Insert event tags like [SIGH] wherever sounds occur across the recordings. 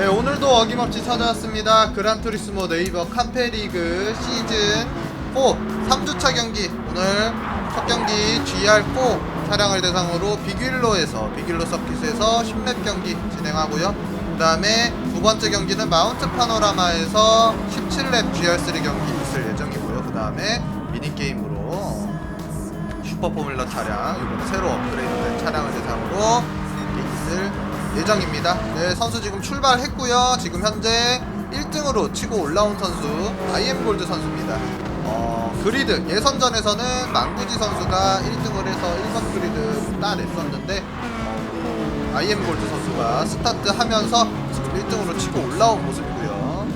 네 오늘도 어김없이 찾아왔습니다. 그란투리스모 네이버 카페리그 시즌 4 3주차 경기. 오늘 첫 경기 GR4 차량을 대상으로 비길로에서 비길로 서킷에서 10렙 경기 진행하고요. 그 다음에 두 번째 경기는 마운트 파노라마에서 17렙 GR3 경기 있을 예정이고요. 그 다음에 미니게임으로 어, 슈퍼 포뮬러 차량 이번에 새로 업그레이드된 차량을 대상으로 있을 예정입니다. 네, 선수 지금 출발했고요. 지금 현재 1등으로 치고 올라온 선수 IM 골드 선수입니다. 어, 그리드 예선전에서는 망구지 선수가 1등을 해서 1번 그리드 따냈었는데 어, IM 골드 선수가 스타트하면서 지금 1등으로 치고 올라온 모습이고요.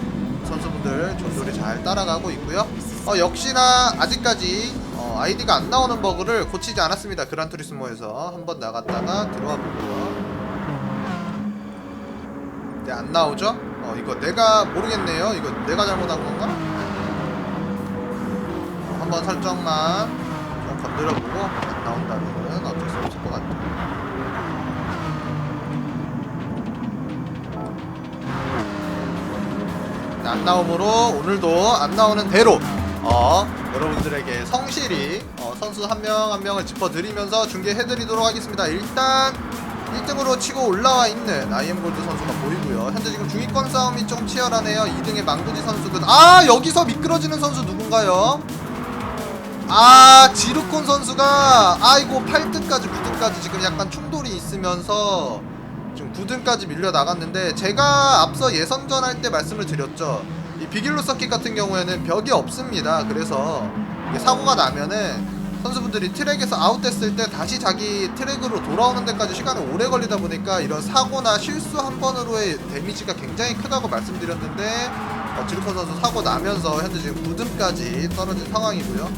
선수분들 조절이 잘 따라가고 있고요. 어, 역시나 아직까지 어, 아이디가 안 나오는 버그를 고치지 않았습니다. 그란투리스모에서 한번 나갔다가 들어와 보고요. 네, 안 나오죠? 어, 이거 내가 모르겠네요. 이거 내가 잘못한 건가? 어, 한번 설정만 좀 건드려보고 안 나온다면은 어쩔 수 없을 것 같아요. 네, 안 나오므로 오늘도 안 나오는 대로 어, 여러분들에게 성실히 어, 선수 한 명한 명을 짚어드리면서 중계해드리도록 하겠습니다. 일단 1등으로 치고 올라와 있는 IM 골드 선수가 보이고요. 현재 지금 중위권 싸움이 좀 치열하네요. 2등의 망구지 선수도 아 여기서 미끄러지는 선수 누군가요? 아 지루콘 선수가 아이고 8등까지 9등까지 지금 약간 충돌이 있으면서 지금 9등까지 밀려 나갔는데 제가 앞서 예선전 할 때 말씀을 드렸죠. 이 비길로 서킷 같은 경우에는 벽이 없습니다. 그래서 사고가 나면은 선수분들이 트랙에서 아웃됐을 때 다시 자기 트랙으로 돌아오는 데까지 시간이 오래 걸리다 보니까 이런 사고나 실수 한 번으로의 데미지가 굉장히 크다고 말씀드렸는데 어, 지루콘 선수 사고 나면서 현재 지금 9등까지 떨어진 상황이고요.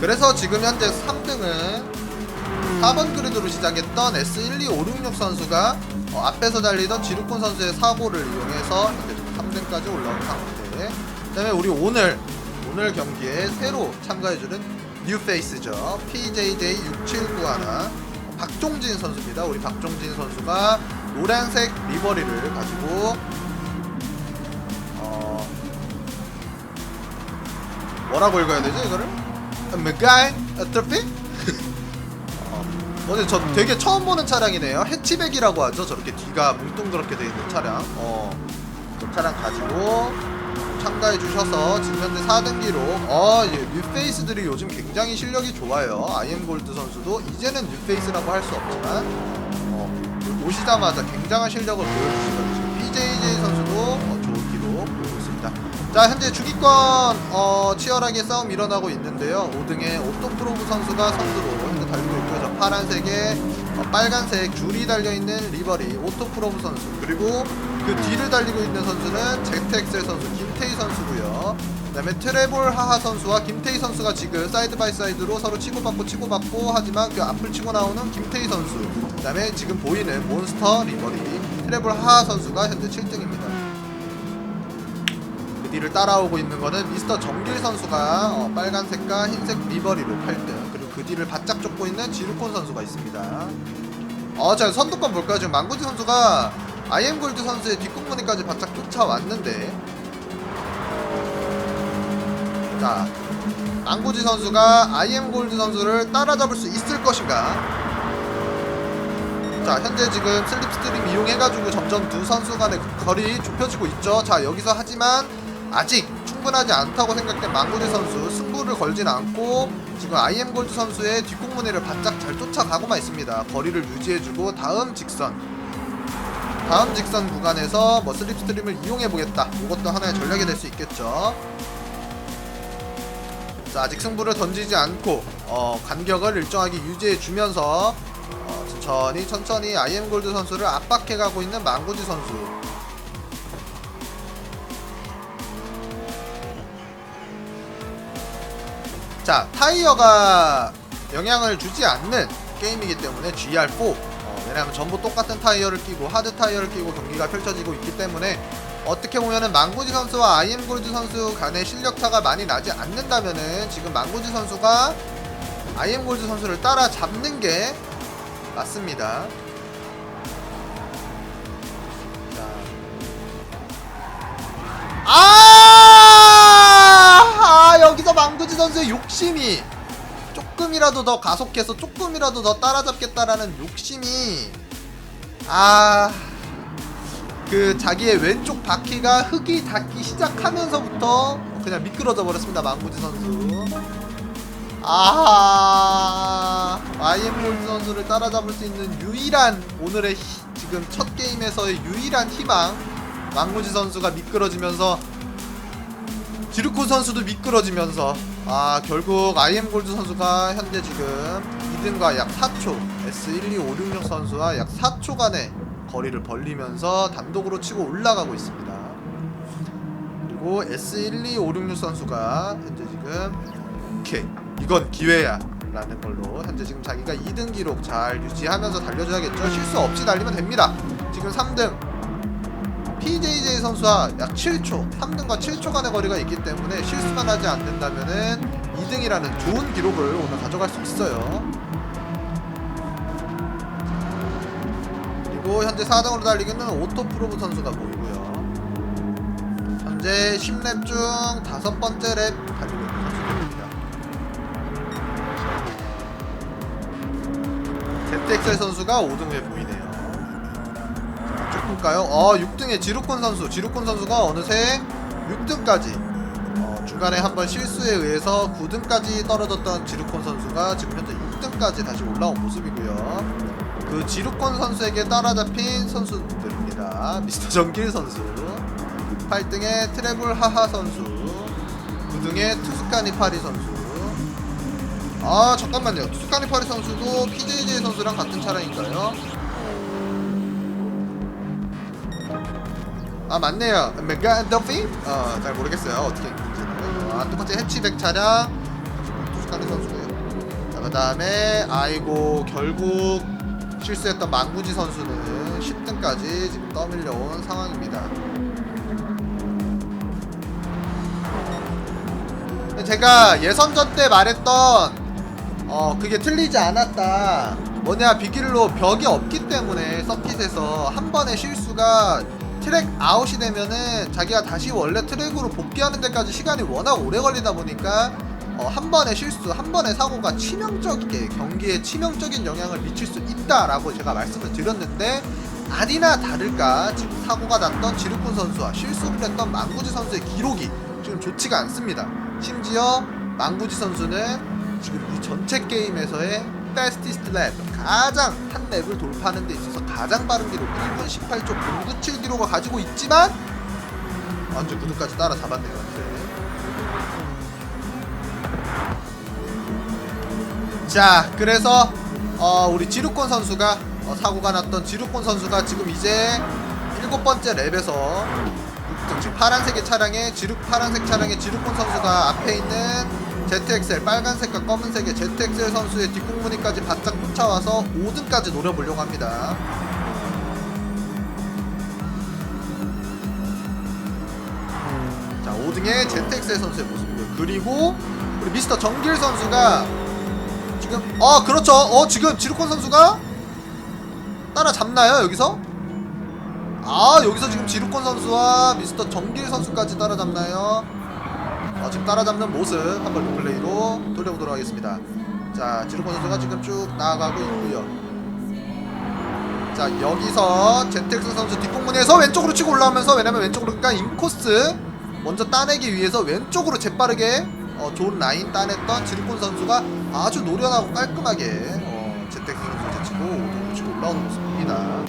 그래서 지금 현재 3등은 4번 그리드로 시작했던 S12566 선수가 어, 앞에서 달리던 지루콘 선수의 사고를 이용해서 현재 지금 3등까지 올라온 상태. 그다음에 우리 오늘 오늘 경기에 새로 참가해주는 뉴페이스죠. PJJ6791 박종진 선수입니다. 우리 박종진 선수가 노란색 리버리를 가지고 어 뭐라고 읽어야 되죠 이거를? 메가이 [LAUGHS] 어트피? 어제 저 되게 처음 보는 차량이네요. 해치백이라고 하죠. 저렇게 뒤가 뭉뚱그렇게 돼 있는 차량. 어, 그 차량 가지고 참가해 주셔서 지금 현재 4등 기록. 어, 예, 뉴페이스들이 요즘 굉장히 실력이 좋아요. 아이엠 골드 선수도 이제는 뉴페이스라고 할 수 없지만 어, 오시자마자 굉장한 실력을. 지금 PJJ 선수도 어, 좋은 기록 보이고 있습니다. 자 현재 주기권 어, 치열하게 싸움 일어나고 있는데요 5등에 오토프로브 선수가 선두로 현재 달리고 있고요 저 파란색에 어, 빨간색 줄이 달려있는 리버리 오토프로브 선수 그리고 그 뒤를 달리고 있는 선수는 제트엑셀 선수 김태희 선수고요. 그 다음에 트레볼 하하 선수와 김태희 선수가 지금 사이드 바이 사이드로 서로 치고받고 치고받고 하지만 그 앞을 치고 나오는 김태희 선수 그 다음에 지금 보이는 몬스터 리버리 트레볼 하하 선수가 현재 7등입니다. 그 뒤를 따라오고 있는 거는 미스터 정길 선수가 어, 빨간색과 흰색 리버리로 8등 그리고 그 뒤를 바짝 쫓고 있는 지루콘 선수가 있습니다. 어, 자 선두권 볼까요? 지금 망구지 선수가 아이엠 골드 선수의 뒷공무니까지 바짝 쫓아왔는데. 자 망구지 선수가 아이엠 골드 선수를 따라잡을 수 있을 것인가? 자 현재 지금 슬립스트림 이용해가지고 점점 두 선수 간의 거리 좁혀지고 있죠. 자 여기서 하지만 아직 충분하지 않다고 생각된 망구지 선수 승부를 걸진 않고 지금 IM 골드 선수의 뒷공무니를 바짝 잘 쫓아가고만 있습니다. 거리를 유지해주고 다음 직선 다음 직선 구간에서 뭐 슬립스트림을 이용해보겠다. 이것도 하나의 전략이 될 수 있겠죠. 자 아직 승부를 던지지 않고 어, 간격을 일정하게 유지해주면서 어, 천천히 천천히 IM 골드 선수를 압박해가고 있는 망고지 선수. 자 타이어가 영향을 주지 않는 게임이기 때문에 GR4 어, 왜냐하면 전부 똑같은 타이어를 끼고 하드 타이어를 끼고 경기가 펼쳐지고 있기 때문에 어떻게 보면은 망고지 선수와 아이엠 골드 선수 간의 실력차가 많이 나지 않는다면은 지금 망고지 선수가 아이엠 골드 선수를 따라 잡는 게 맞습니다. 자. 아! 아 여기서 망고지 선수의 욕심이 조금이라도 더 가속해서 조금이라도 더 따라잡겠다라는 욕심이 아. 그 자기의 왼쪽 바퀴가 흙이 닿기 시작하면서부터 그냥 미끄러져 버렸습니다 망구지 선수 아 IM 골드 선수를 따라잡을 수 있는 유일한 오늘의 히- 지금 첫 게임에서의 유일한 희망 망구지 선수가 미끄러지면서 지르코 선수도 미끄러지면서 아 결국 IM 골드 선수가 현재 지금 2등과 약 4초 S12566 선수와 약 4초간의 거리를 벌리면서 단독으로 치고 올라가고 있습니다. 그리고 S12566 선수가 현재 지금 오케이 이건 기회야 라는 걸로 현재 지금 자기가 2등 기록 잘 유지하면서 달려줘야겠죠. 실수 없이 달리면 됩니다. 지금 3등 PJJ 선수와 약 7초 3등과 7초 간의 거리가 있기 때문에 실수만 하지 않는다면은 2등이라는 좋은 기록을 오늘 가져갈 수 있어요. 그리고 현재 4등으로 달리기는 오토프로브 선수가 보이고요. 현재 10랩 중 다섯 번째 랩 달리고 있는 선수들입니다. ZXL 선수가 5등에 보이네요. 볼까요? 어, 6등에 지루콘 선수. 지루콘 선수가 어느새 6등까지. 어, 중간에 한번 실수에 의해서 9등까지 떨어졌던 지루콘 선수가 지금 현재 6등까지 다시 올라온 모습이고요. 그 지루콘 선수에게 따라잡힌 선수들입니다. 미스터 정길 선수. 8등에 트래블 하하 선수. 9등에 투스카니 파리 선수. 아 잠깐만요 투스카니 파리 선수도 PJJ 선수랑 같은 차량인가요? 아 맞네요. 메가더피? 어잘 모르겠어요. 어떻게 아 똑같이 해치백 차량. 투스카니 선수고요. 자그 다음에 아이고 결국 실수했던 망구지 선수는 10등까지 지금 떠밀려온 상황입니다. 제가 예선전 때 말했던 어 그게 틀리지 않았다. 뭐냐 비길로 벽이 없기 때문에 서킷에서 한 번의 실수가 트랙 아웃이 되면은 자기가 다시 원래 트랙으로 복귀하는 데까지 시간이 워낙 오래 걸리다 보니까 어, 한 번의 실수, 한 번의 사고가 치명적이게 경기에 치명적인 영향을 미칠 수 있다라고 제가 말씀을 드렸는데 아니나 다를까 지금 사고가 났던 지루쿤 선수와 실수를 했던 망구지 선수의 기록이 지금 좋지가 않습니다. 심지어 망구지 선수는 지금 이 전체 게임에서의 패스티스트 랩 가장 한 랩을 돌파하는 데 있어서 가장 빠른 기록 1분 18초 097 기록을 가지고 있지만 완전 구두까지 따라잡았네요. 네. 자 그래서 어, 우리 지루콘 선수가 어, 사고가 났던 지루콘 선수가 지금 이제 일곱 번째 랩에서 지금 파란색의 차량에 지루 파란색 차량의 지루콘 선수가 앞에 있는 ZXL 빨간색과 검은색의 ZXL 선수의 뒷공무니까지 바짝 쫓아와서 5등까지 노려보려고 합니다. 자 5등의 ZXL 선수의 모습이고요. 그리고 우리 미스터 정길 선수가 지금 어 그렇죠. 어 지금 지루콘 선수가 따라잡나요 여기서? 아 여기서 지금 지루콘 선수와 미스터 정길 선수까지 따라잡나요? 어, 지금 따라잡는 모습 한번 리플레이로 돌려보도록 하겠습니다. 자 지루콘 선수가 지금 쭉 나아가고 있고요. 자 여기서 제텍스 선수 뒷공문에서 왼쪽으로 치고 올라오면서 왜냐면 왼쪽으로 그러니까 인코스 먼저 따내기 위해서 왼쪽으로 재빠르게 어, 좋은 라인 따냈던 지루콘 선수가 아주 노련하고 깔끔하게 어, 제텍스 선수 제치고 치고 올라오는 모습입니다.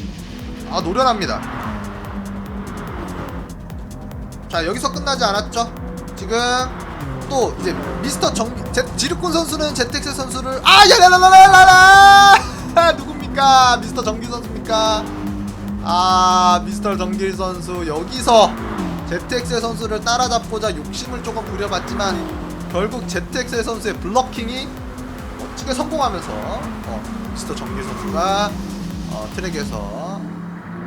아 노련합니다. 자 여기서 끝나지 않았죠? 지금 또 이제 미스터 정 제, 지르콘 선수는 제텍스 선수를 아 야라라라라라 [LAUGHS] 누굽니까 미스터 정길 선수입니까? 아 미스터 정길 선수 여기서 ZX 선수를 따라잡고자 욕심을 조금 부려봤지만 결국 ZX 선수의 블러킹이 멋지게 성공하면서 어, 미스터 정길 선수가 어, 트랙에서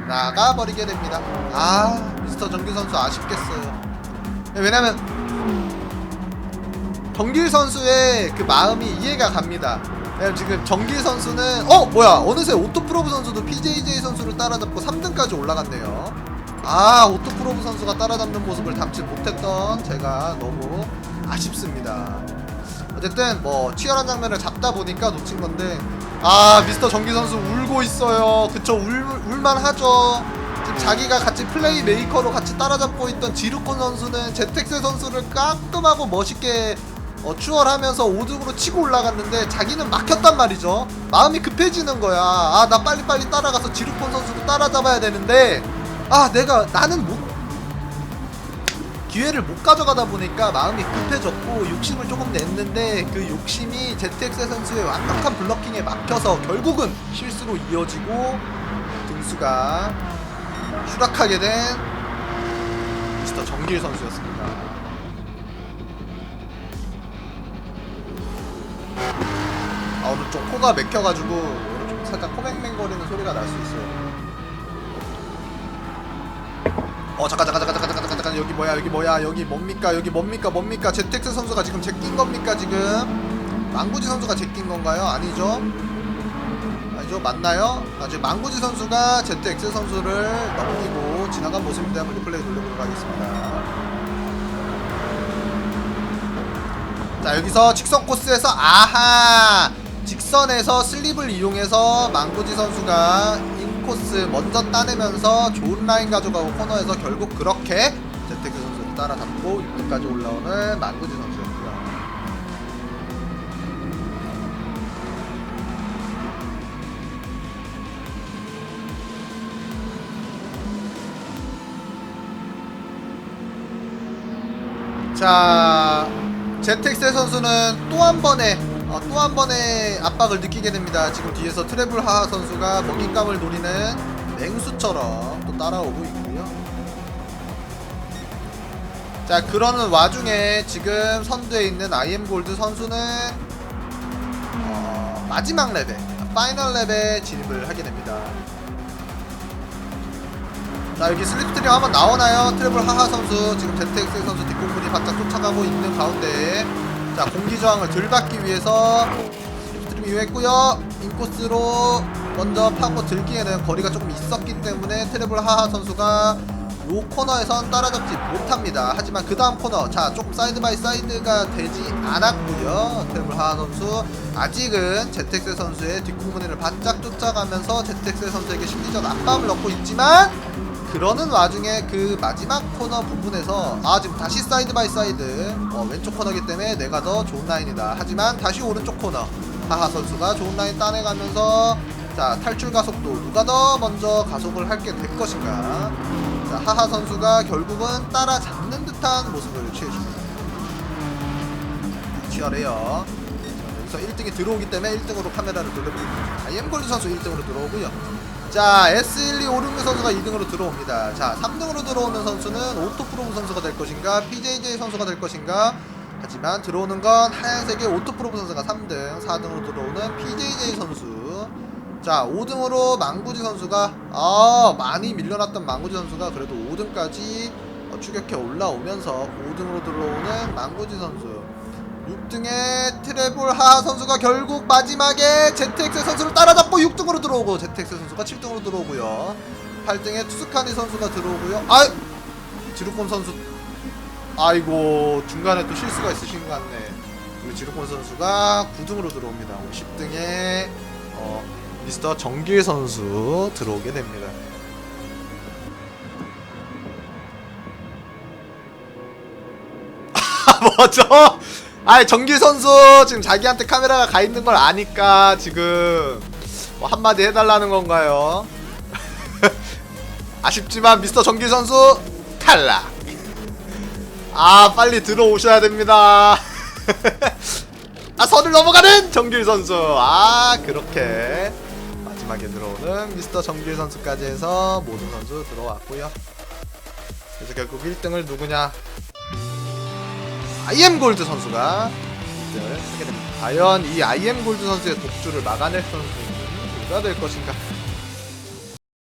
나가버리게 됩니다. 아 미스터 정길 선수 아쉽겠어요. 왜냐면 정길 선수의 그 마음이 이해가 갑니다. 왜냐면 지금 정길 선수는 어 뭐야 어느새 오토프로브 선수도 PJJ 선수를 따라잡고 3등까지 올라갔네요. 아 오토프로브 선수가 따라잡는 모습을 담지 못했던 제가 너무 아쉽습니다. 어쨌든 뭐 치열한 장면을 잡다 보니까 놓친 건데 아 미스터 정기 선수 울고 있어요. 그쵸 울 울만 하죠. 지금 자기가 같이 플레이 메이커로 같이 따라잡고 있던 지루콘 선수는 제텍스 선수를 깔끔하고 멋있게 어, 추월하면서 5등으로 치고 올라갔는데 자기는 막혔단 말이죠. 마음이 급해지는 거야. 아 나 빨리빨리 따라가서 지루콘 선수도 따라잡아야 되는데 아 내가 나는 못 기회를 못 가져가다 보니까 마음이 급해졌고 욕심을 조금 냈는데 그 욕심이 ZX 선수의 완벽한 블러킹에 막혀서 결국은 실수로 이어지고 등수가 추락하게 된 미스터 정길 선수였습니다. 코가 맥혀가지고 좀 살짝 코맹맹거리는 소리가 날 수 있어요. 어 잠깐 잠깐 잠깐 잠깐 잠깐 잠깐. 여기 뭐야 여기 뭐야 여기 뭡니까 여기 뭡니까 뭡니까? 제텍스 선수가 지금 제낀 겁니까 지금? 망구지 선수가 제낀 건가요? 아니죠? 아니죠? 맞나요? 아 지금 망구지 선수가 제텍스 선수를 넘기고 지나간 모습인데 한번 리플레이 돌려보도록 하겠습니다. 자 여기서 직선 코스에서 아하 직선에서 슬립을 이용해서 망구지 선수가 인코스 먼저 따내면서 좋은 라인 가져가고 코너에서 결국 그렇게 제테크 선수를 따라잡고 6등까지 올라오는 망구지 선수였고요. 자 제텍스 선수는 또 한 번의 어, 또한 번의 압박을 느끼게 됩니다. 지금 뒤에서 트래블 하하 선수가 먹잇감을 노리는 맹수처럼 또 따라오고 있고요. 자 그러는 와중에 지금 선두에 있는 IM 골드 선수는 어, 마지막 레벨 파이널 레벨에 진입을 하게 됩니다. 자 여기 슬립스트림 한번 나오나요? 트래블 하하 선수 지금 제텍스 선수 뒷공분이 바짝 쫓아가고 있는 가운데 자 공기 저항을 덜 받기 위해서 슬립스트림 이용했고요. 인코스로 먼저 파고 들기에는 거리가 조금 있었기 때문에 트래블 하하 선수가 요 코너에선 따라잡지 못합니다. 하지만 그 다음 코너 자 조금 사이드 바이 사이드가 되지 않았고요. 트래블 하하 선수 아직은 제텍스 선수의 뒷공분을 바짝 쫓아가면서 제텍스 선수에게 심리적 압박을 넣고 있지만 그러는 와중에 그 마지막 코너 부분에서 아 지금 다시 사이드 바이 사이드 어, 왼쪽 코너기 때문에 내가 더 좋은 라인이다. 하지만 다시 오른쪽 코너 하하 선수가 좋은 라인 따내가면서 자 탈출 가속도 누가 더 먼저 가속을 할게 될 것인가. 자 하하 선수가 결국은 따라잡는 듯한 모습을 취해줍니다. 치열해요. 자, 여기서 1등이 들어오기 때문에 1등으로 카메라를 돌려보겠습니다 아이엠골드 선수 1등으로 들어오고요 자 S1256 선수가 2등으로 들어옵니다. 자 3등으로 들어오는 선수는 오토프로브 선수가 될 것인가 PJJ 선수가 될 것인가? 하지만 들어오는 건 하얀색의 오토프로브 선수가 3등 4등으로 들어오는 PJJ 선수. 자 5등으로 망구지 선수가 아 많이 밀려났던 망구지 선수가 그래도 5등까지 어, 추격해 올라오면서 5등으로 들어오는 망구지 선수 6등의 트래블 하하 선수가 결국 마지막에 ZX 선수를 따라잡고 6등으로 들어오고 ZX 선수가 7등으로 들어오고요. 8등에 투스카니 선수가 들어오고요. 아 지루콘 선수. 아이고 중간에 또 실수가 있으신 것 같네. 우리 지루콘 선수가 9등으로 들어옵니다. 10등에 어, 미스터 정길 선수 들어오게 됩니다. [LAUGHS] 뭐죠? 아 정길 선수 지금 자기한테 카메라가 가 있는 걸 아니까 지금 뭐 한마디 해달라는 건가요? [LAUGHS] 아쉽지만 미스터 정길 선수 탈락. 아 빨리 들어오셔야 됩니다. [LAUGHS] 아 선을 넘어가는 정길 선수. 아 그렇게 마지막에 들어오는 미스터 정길 선수까지 해서 모든 선수 들어왔고요. 그래서 결국 1등을 누구냐? IM 골드 선수가 1등을 하게 됩니다. 과연 이 IM 골드 선수의 독주를 막아낼 선수는 누가 될 것인가?